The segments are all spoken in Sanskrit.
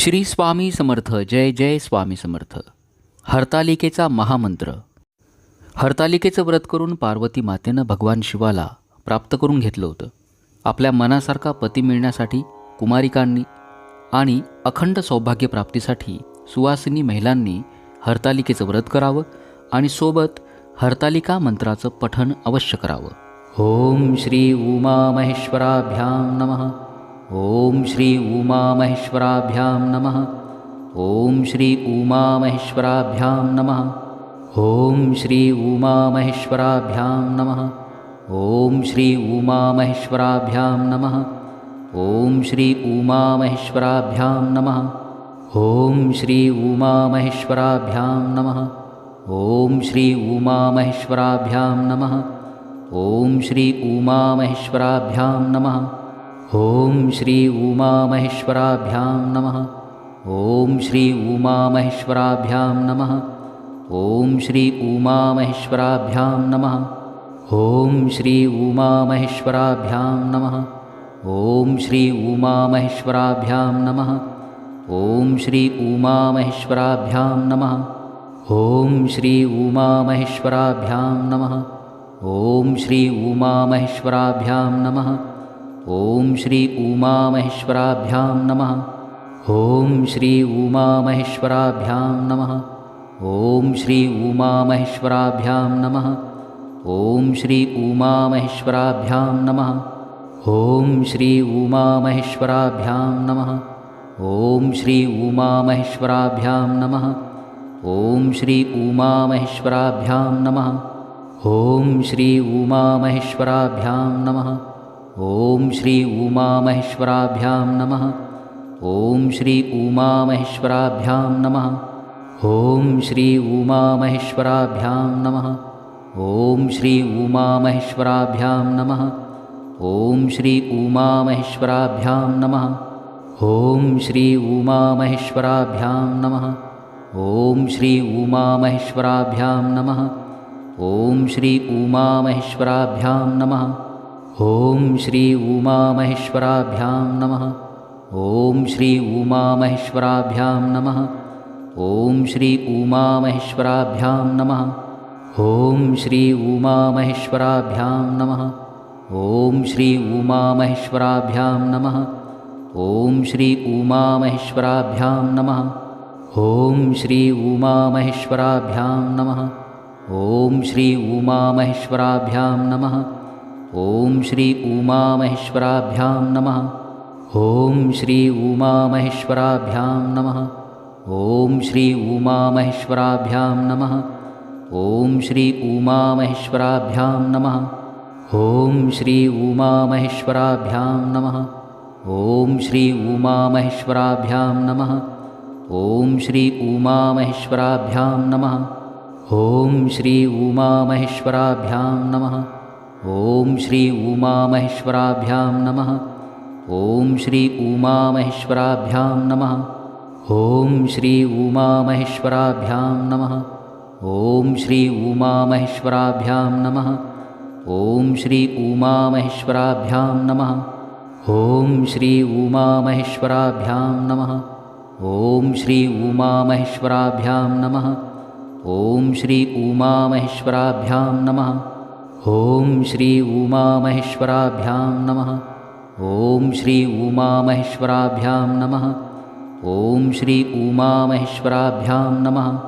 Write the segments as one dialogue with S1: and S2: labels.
S1: श्री स्वामी समर्थ जय जय स्वामी समर्थ. हरतालिकेचा महामंत्र. हरतालिकेचं व्रत करून पार्वती मातेनं भगवान शिवाला प्राप्त करून घेतलं होतं. आपल्या मनासारखा पती मिळण्यासाठी कुमारिकांनी आणि अखंड सौभाग्यप्राप्तीसाठी सुवासिनी महिलांनी हरतालिकेचं व्रत करावं आणि सोबत हरतालिका मंत्राचं पठण अवश्य करावं. ओम श्री उमा महेश्वराभ्याम नमः. ओम श्री उमा महेश्वराभ्यां नमः। ओम श्री उमा महेश्वराभ्यां नमः। ओम श्री उमा महेश्वराभ्यां नमः। ओम श्री उमा महेश्वराभ्यां नमः। ओम श्री उमा महेश्वराभ्यां नमः। ओम श्री उमा महेश्वराभ्यां नमः। ओम श्री उमा महेश्वराभ्यां नमः। ओम श्री उमा महेश्वराभ्यां नमः ॐ श्री उमामहेश्वराभ्यां नमः। ॐ श्री उमामहेश्वराभ्यां नमः। ॐ श्री उमामहेश्वराभ्यां नमः। ॐ श्री उमामहेश्वराभ्यां नमः। ॐ श्री उमामहेश्वराभ्यां नमः। ॐ श्री उमामहेश्वराभ्यां नमः। ॐ श्री उमामहेश्वराभ्यां नमः। ॐ श्री उमामहेश्वराभ्यां नमः ॐ श्री उमामहेश्वराभ्यां नमः। ॐ श्री उमामहेश्वराभ्यां नमः। ॐ श्री उमामहेश्वराभ्यां नमः। ॐ श्री उमामहेश्वराभ्यां नमः। ॐ श्री उमामहेश्वराभ्यां नमः। ॐ श्री उमामहेश्वराभ्यां नमः। ॐ श्री उमामहेश्वराभ्यां नमः। ॐ श्री उमामहेश्वराभ्यां नमः ॐ श्री उमामहेश्वराभ्यां नमः। ॐ श्री उमामहेश्वराभ्यां नमः। ॐ श्री उमामहेश्वराभ्यां नमः। ॐ श्री उमामहेश्वराभ्यां नमः। ॐ श्री उमामहेश्वराभ्यां नमः। ॐ श्री उमामहेश्वराभ्यां नमः। ॐ श्री उमामहेश्वराभ्यां नमः। ॐ श्री उमामहेश्वराभ्यां नमः ॐ श्री उमामहेश्वराभ्यां नमः। ॐ श्री उमामहेश्वराभ्यां नमः। ॐ श्री उमामहेश्वराभ्यां नमः। ॐ श्री उमामहेश्वराभ्यां नमः। ॐ श्री उमामहेश्वराभ्यां नमः। ॐ श्री उमामहेश्वराभ्यां नमः। ॐ श्री उमामहेश्वराभ्यां नमः। ॐ श्री उमामहेश्वराभ्यां नमः ॐ श्री उमामहेश्वराभ्यां नमः। ॐ श्री उमामहेश्वराभ्यां नमः। ॐ श्री उमामहेश्वराभ्यां नमः। ॐ श्री उमामहेश्वराभ्यां नमः। ॐ श्री उमामहेश्वराभ्यां नमः। ॐ श्री उमामहेश्वराभ्यां नमः। ॐ श्री उमामहेश्वराभ्यां नमः। ॐ श्री उमामहेश्वराभ्यां नमः ॐ श्री उमामहेश्वराभ्यां नमः। ॐ श्री उमामहेश्वराभ्यां नमः। ॐ श्री उमामहेश्वराभ्यां नमः। ॐ श्री उमामहेश्वराभ्यां नमः। ॐ श्री उमामहेश्वराभ्यां नमः। ॐ श्री उमामहेश्वराभ्यां नमः। ॐ श्री उमामहेश्वराभ्यां नमः। ॐ श्री उमामहेश्वराभ्यां नमः ॐ श्री उमामहेश्वराभ्यां नमः। ॐ श्री उमामहेश्वराभ्यां नमः। ॐ श्री उमामहेश्वराभ्यां नमः।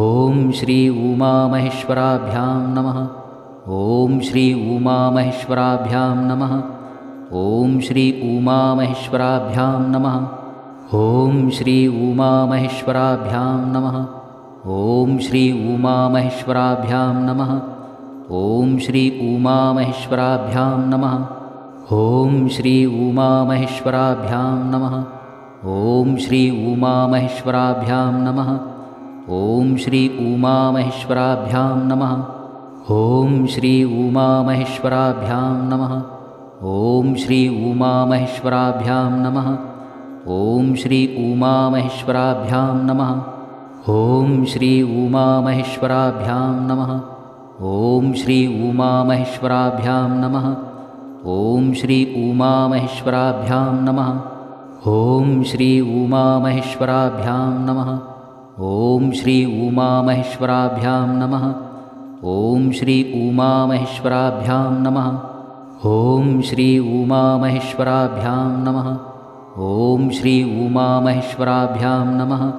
S1: ॐ श्री उमामहेश्वराभ्यां नमः। ॐ श्री उमामहेश्वराभ्यां नमः। ॐ श्री उमामहेश्वराभ्यां नमः। ॐ श्री उमामहेश्वराभ्यां नमः। ॐ श्री उमामहेश्वराभ्यां नमः ॐ श्री उमामहेश्वराभ्यां नमः। ॐ श्री उमामहेश्वराभ्यां नमः। ॐ श्री उमामहेश्वराभ्यां नमः। ॐ श्री उमामहेश्वराभ्यां नमः। ॐ श्री उमामहेश्वराभ्यां नमः। ॐ श्री उमामहेश्वराभ्यां नमः। ॐ श्री उमामहेश्वराभ्यां नमः। ॐ श्री उमामहेश्वराभ्यां नमः ॐ श्री उमामहेश्वराभ्यां नमः। ॐ श्री उमामहेश्वराभ्यां नमः। ॐ श्री उमामहेश्वराभ्यां नमः। ॐ श्री उमामहेश्वराभ्यां नमः। ॐ श्री उमामहेश्वराभ्यां नमः। ॐ श्री उमामहेश्वराभ्यां नमः। ॐ श्री उमामहेश्वराभ्यां नमः।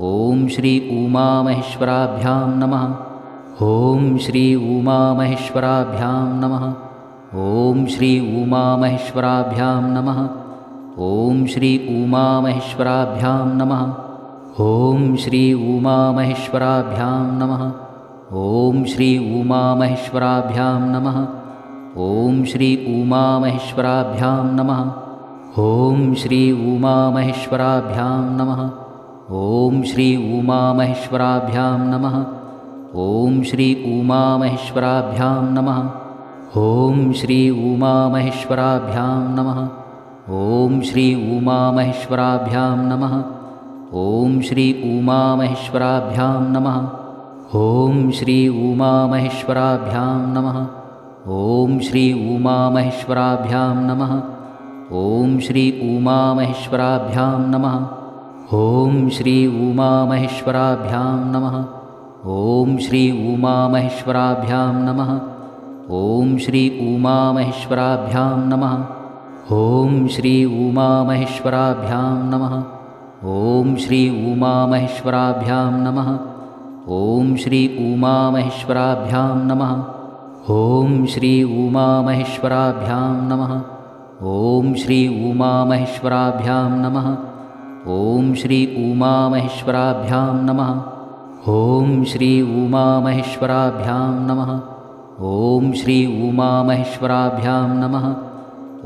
S1: ॐ श्री उमामहेश्वराभ्यां नमः ॐ श्री उमामहेश्वराभ्यां नमः। ॐ श्री उमामहेश्वराभ्यां नमः। ॐ श्री उमामहेश्वराभ्यां नमः। ॐ श्री उमामहेश्वराभ्यां नमः। ॐ श्री उमामहेश्वराभ्यां नमः। ॐ श्री उमामहेश्वराभ्यां नमः। ॐ श्री उमामहेश्वराभ्यां नमः। ॐ श्री उमामहेश्वराभ्यां नमः ॐ श्री उमामहेश्वराभ्यां नमः। ॐ श्री उमामहेश्वराभ्यां नमः। ॐ श्री उमामहेश्वराभ्यां नमः। ॐ श्री उमामहेश्वराभ्यां नमः। ॐ श्री उमामहेश्वराभ्यां नमः। ॐ श्री उमामहेश्वराभ्यां नमः। ॐ श्री उमामहेश्वराभ्यां नमः। ॐ श्री उमामहेश्वराभ्यां नमः ॐ श्री उमामहेश्वराभ्यां नमः। ॐ श्री उमामहेश्वराभ्यां नमः। ॐ श्री उमामहेश्वराभ्यां नमः। ॐ श्री उमामहेश्वराभ्यां नमः। ॐ श्री उमामहेश्वराभ्यां नमः। ॐ श्री उमामहेश्वराभ्यां नमः। ॐ श्री उमामहेश्वराभ्यां नमः। ॐ श्री उमामहेश्वराभ्यां नमः ॐ श्री उमामहेश्वराभ्यां नमः। ॐ श्री उमामहेश्वराभ्यां नमः।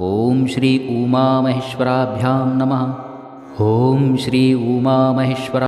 S1: ॐ श्री उमामहेश्वराभ्यां नमः। ॐ श्री उमामहेश्वरा